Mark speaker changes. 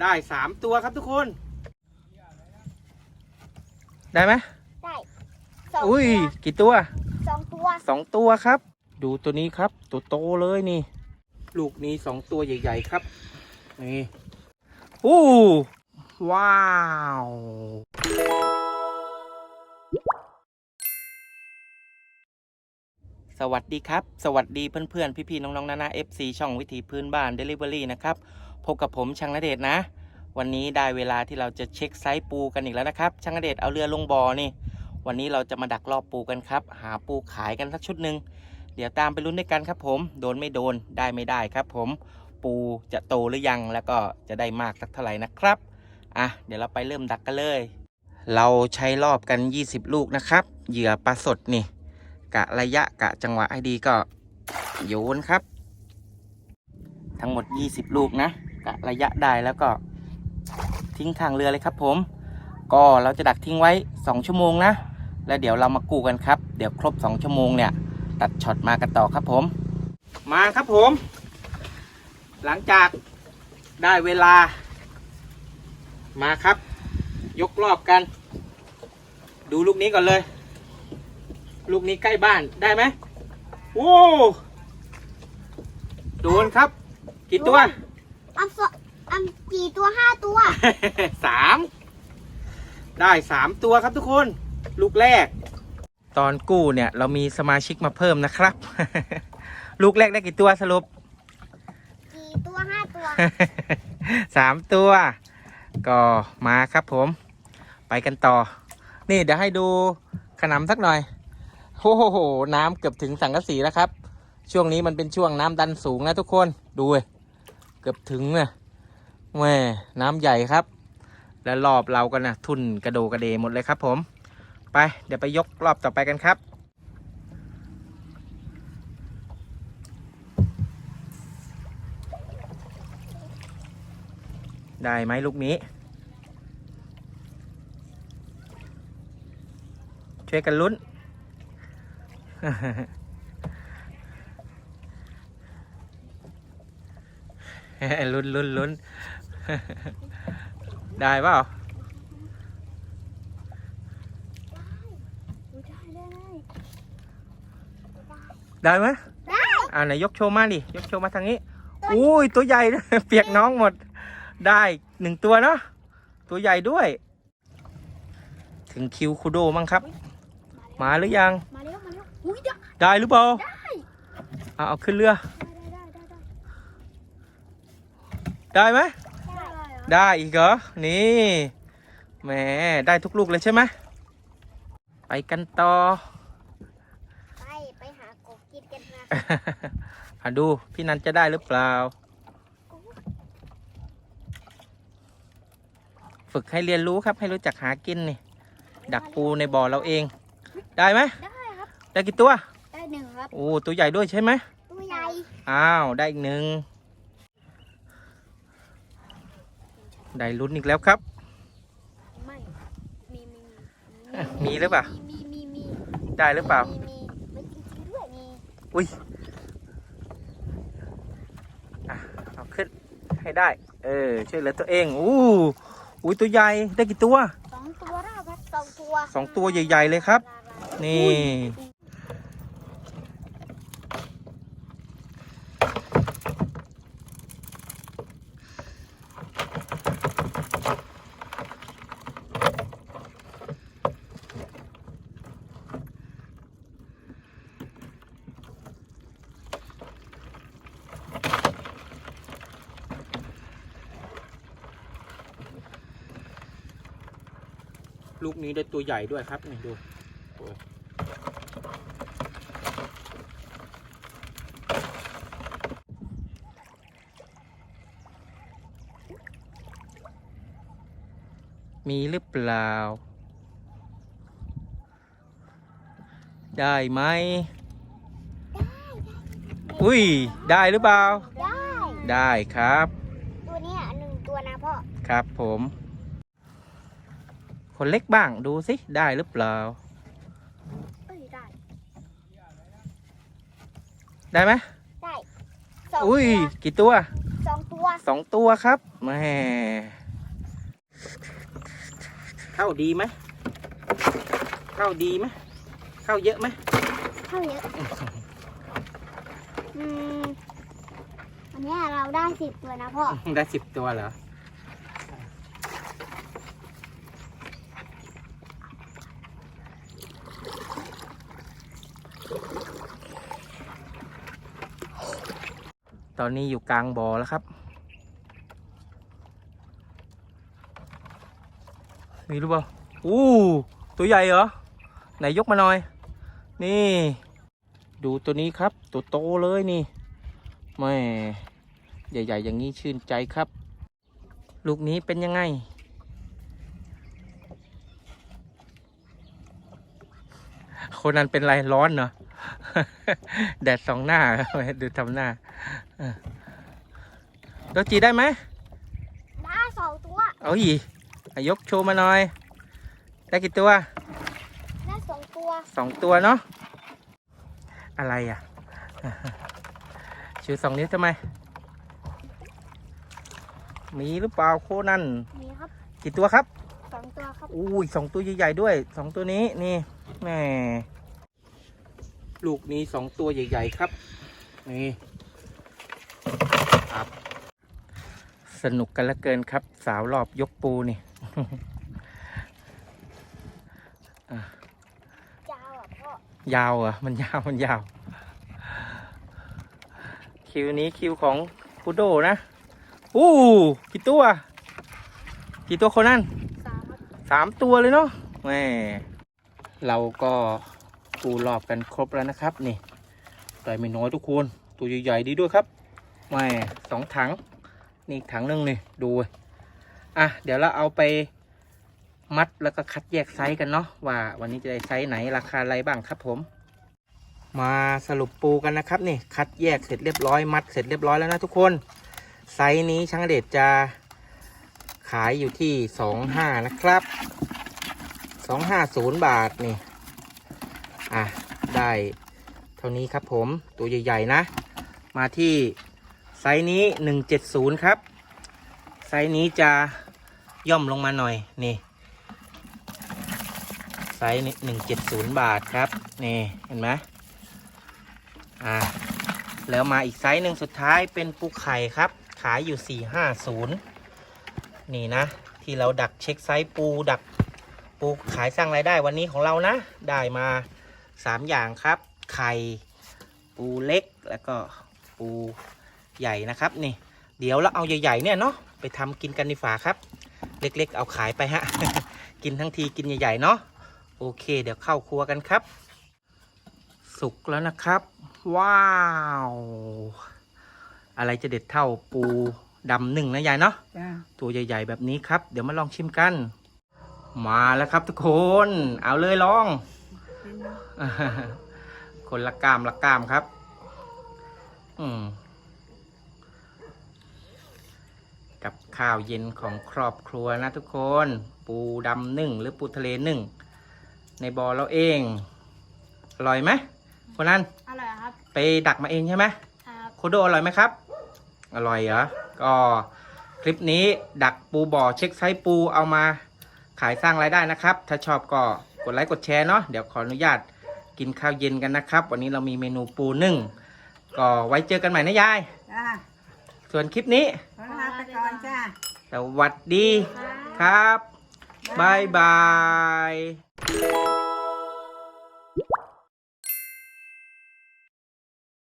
Speaker 1: ได้สามตัวครับทุกคน ได้ไหม
Speaker 2: ได้สอง
Speaker 1: อุ้ย
Speaker 2: ตัว
Speaker 1: กี่ตัว
Speaker 2: สองตัว
Speaker 1: สองตัวครับ ดูตัวนี้ครับ ตัวโตเลยนี่ ลูกนี้สองตัวใหญ่ ๆ ครับ นี่อู้ว้าว สวัสดีครับ สวัสดีเพื่อนๆ พี่ๆ น้องๆนานาเอฟซีช่องวิถีพื้นบ้าน Delivery นะครับ พบกับผมช่างนเดชนะ วันนี้ได้เวลาที่เราจะเช็คไซส์ปูกันอีกแล้วนะครับช่างนเดชเอาเรือลงบ่อนี่ วันนี้เราจะมาดักรอบปูกันครับ หาปูขายกันสักชุดหนึ่งเดี๋ยวตามไปลุ้นด้วยกันครับ ผมโดนไม่โดนได้ไม่ได้ครับ ผมปูจะโตหรือยังแล้วก็จะได้มากสักเท่าไหร่นะครับอะเดี๋ยวเราไปเริ่มดักกันเลย เราใช้รอบกัน 20 ลูกนะครับ เหยื่อปลาสดนี่ กะระยะกะจังหวะให้ดีก็โยนครับ ทั้งหมด 20 ลูกนะ กะระยะได้แล้วก็ทิ้งทางเรือเลยครับผม ก็เราจะดักทิ้งไว้ 2 ชั่วโมงนะ แล้วเดี๋ยวเรามากู้กันครับ เดี๋ยวครบ 2 ชั่วโมงเนี่ย ตัดช็อตมากันต่อครับผม มาครับผม หลังจากได้เวลา มาครับ ยกรอบกัน ดูลูกนี้ก่อนเลย ลูกนี้ใกล้บ้านได้ไหมโอ้โดนครับ กี่ตัว
Speaker 2: อันสองอันกี่ตัวห้าตัว
Speaker 1: สามได้สามตัวครับทุกคน ลูกแรก ตอนกู้เนี่ยเรามีสมาชิกมาเพิ่มนะครับ ลูกแรกได้กี่ตัวสรุป
Speaker 2: กี่ตัวห้าตัว
Speaker 1: สามตัว ก็มาครับผม ไปกันต่อ นี่เดี๋ยวให้ดูขนำสักหน่อยโอ้โห น้ำเกือบถึงสังกะสีแล้วครับ ช่วงนี้มันเป็นช่วงน้ำดันสูงนะทุกคน ดูเว้ยเกือบถึงเนี่ยแม่น้ำใหญ่ครับ แล้วรอบเรากันนะทุนกระโดกระเดหมดเลยครับ ผม ไปเดี๋ยวไปยกรอบต่อไปกันครับได้ไหมลูกนี้ ช่วยกันลุ้น ลุ้นลุ้นลุ้นได้เปล่าได้ไหม
Speaker 2: ได้
Speaker 1: อ่าไหนยกโชว์มาดิ ยกโชว์มาทางนี้ อุ้ย ตัวใหญ่เปียกน้องหมด ได้หนึ่งตัวเนาะ ตัวใหญ่ด้วย ถึงคิวคูโดมั้งครับ มาหรือยัง
Speaker 2: มาเร็วมาเร็วอุ้ยได้
Speaker 1: ได้หรือเปล่า
Speaker 2: ได้
Speaker 1: เอาเอาขึ้นเรือ
Speaker 2: ได้ได้ได้
Speaker 1: ได้ไหม
Speaker 2: ได้ได้
Speaker 1: ได้อีกเหรอ นี่แหมได้ทุกลูกเลยใช่ไหมไปกันต่อ
Speaker 2: ไป ไปหากบกินกันนะ
Speaker 1: อะดู พี่นันจะได้หรือเปล่า ฝึกให้เรียนรู้ครับ ให้รู้จักหากินนี่ ดักปูในบ่อเราเอง ได้ไหม
Speaker 2: ได้ครับ
Speaker 1: ได้กี่ตัว
Speaker 2: ได้หนึ่งครับ
Speaker 1: โอ้ ตัวใหญ่ด้วยใช่ไหม
Speaker 2: ตัวใหญ่
Speaker 1: อ้าว ได้อีกหนึ่ง ได้ลุ้นอีกแล้วครับ
Speaker 2: ไม่ มีมี
Speaker 1: มีหรือเปล่า
Speaker 2: มีมีมี
Speaker 1: ได้หรือเปล่า
Speaker 2: มีมีไม่จริงๆด้วยมี
Speaker 1: อุ้ยอะเอาขึ้นให้ได้ เออ ช่วยเหลือตัวเอง อู้อุ้ยตัวใหญ่ ได้กี่ตัว
Speaker 2: สองตัวแล้วครับสองตัว
Speaker 1: สองตัวใหญ่ๆเลยครับ นี่ ลูกนี้ได้ตัวใหญ่ด้วยครับนี่ดูโอ้มีหรือเปล่า ได้ไหม อุ้ย ได้หรือเปล่า
Speaker 2: ได้
Speaker 1: ได้ครับ
Speaker 2: ตัวเนี้ยหนึ่งตัวนะพ่อ
Speaker 1: ครับผม คนเล็กบ้างดูสิ ได้หรือเปล่า
Speaker 2: เอ้ยได้
Speaker 1: ได้ไหม
Speaker 2: ได้สอง
Speaker 1: อุ้ย
Speaker 2: ตัว
Speaker 1: กี่ตัว
Speaker 2: สสองตัว
Speaker 1: สองตัวครับแหม่เข้าดีไหมเข้าดีไหมเข้าเยอะไหม
Speaker 2: เท่าเยอะอืมอันเนี้ยเราได้สิบตัวนะพ่อ
Speaker 1: ได้สิบตัวเหรอ ตอนนี้อยู่กลางบ่อแล้วครับ มีรู้เปล่าอู้ตัวใหญ่เหรอ ไหนยกมาหน่อย นี่ ดูตัวนี้ครับ ตัวโตเลยนี่แม่ใหญ่ ๆ อย่างนี้ชื่นใจครับ ลูกนี้เป็นยังไง คนนั้นเป็นไรร้อนเนาะแดดสองหน้าดูทำหน้า เออแล้วจีได้ไหม
Speaker 2: ได้สองตัว
Speaker 1: เอาอีกอะยกโชว์มาหน่อย ได้กี่ตัว
Speaker 2: ได้สองตัว
Speaker 1: สองตัวเนาะ อะไรอะ ชูสองนิ้วทำไม มีหรือเปล่าโคนั่น
Speaker 2: นี่ครับ
Speaker 1: กี่ตัวครับ
Speaker 2: สองตัวครับ
Speaker 1: อุ้ยสองตัวใหญ่ๆด้วย สองตัวนี้นี่ แหม่ลูกนี้สองตัวใหญ่ ๆ ครับ นี่ครับ สนุกกันเหลือเกินครับ สาวรอบยกปูนี่
Speaker 2: ยาวอะพ่อยา
Speaker 1: วเหรอะมันยาวมันยาว คิวนี้คิวของพุดโดนะอู้กี่ตัว กี่ตัวคนนั้น
Speaker 2: สามครับ
Speaker 1: สามตัวเลยเนาะแหมเราก็ปูรอบกันครบแล้วนะครับ นี่ได้ไม่น้อยทุกคน ตัวใหญ่ๆดีด้วยครับแหมสองถัง นี่ถังหนึ่งนี่ดูอะเดี๋ยวเราเอาไปมัดแล้วก็คัดแยกไซส์กันเนาะว่า วันนี้จะได้ไซส์ไหนราคาอะไรบ้างครับผม มาสรุปปูกันนะครับนี่คัดแยกเสร็จเรียบร้อยมัดเสร็จเรียบร้อยแล้วนะทุกคน ไซส์นี้ช่างเดชจะขายอยู่ที่สองห้านะครับสองห้าศูนย์บาทนี่ อะได้เท่านี้ครับผมตัวใหญ่ ๆ นะ มาที่ ซส์นี้หนึ่งเจ็ดศูนย์ครับ ไซส์นี้จะย่อมลงมาหน่อย นี่ ไซส์นี้หนึ่งเจ็ดศูนย์บาทครับ นี่ เห็นไหมอะแล้วมาอีกไซส์หนึ่งสุดท้ายเป็นปูไข่ครับ ขายอยู่สี่ห้าศูนย์นี่นะ ที่เราดักเช็คไซส์ปูดักปูขายสร้างรายได้วันนี้ของเรานะ ได้มาสามอย่างครับ ไข่ ปูเล็กแล้วก็ปู ใหญ่นะครับนี่ เดี๋ยวเราเอาใหญ่ๆเนี่ยเนาะไปทำกินกันดีฝ่าครับ เล็กๆ เอาขายไปฮะ กินทั้งทีกินใหญ่ๆเนาะโอเค เดี๋ยวเข้าครัวกันครับ สุกแล้วนะครับ ว้าว อะไรจะเด็ดเท่าปูดำหนึ่งนะยายเนาะ
Speaker 3: จ้า
Speaker 1: ตัวใหญ่ๆแบบนี้ครับ เดี๋ยวมาลองชิมกัน มาแล้วครับทุกคน เอาเลยลอง คนละกามละกามครับ อืม กับข้าวเย็นของครอบครัวนะทุกคน ปูดำนึ่งหรือปูทะเลนึ่ง ในบ่อเราเอง อร่อยไหมคนนั้น
Speaker 2: อร่อยครับ
Speaker 1: ไปดักมาเองใช่ไหม
Speaker 2: ครับ
Speaker 1: โคโดอร่อยไหมครับ อร่อยเหรอ ก็คลิปนี้ดักปูบ่อเช็คไซส์ปูเอามาขายสร้างรายได้นะครับ ถ้าชอบก็กดไลค์กดแชร์เนาะเดี๋ยวขออนุญาตกินข้าวเย็นกันนะครับ วันนี้เรามีเมนูปูนึ่ง ก็ไว้เจอกันใหม่นะยาย
Speaker 3: จ้า
Speaker 1: ส่วนคลิปนี้
Speaker 3: ขอลา ไปก่อนจ้า
Speaker 1: สวัสดี
Speaker 2: ครับ
Speaker 1: ครับบ๊ายบาย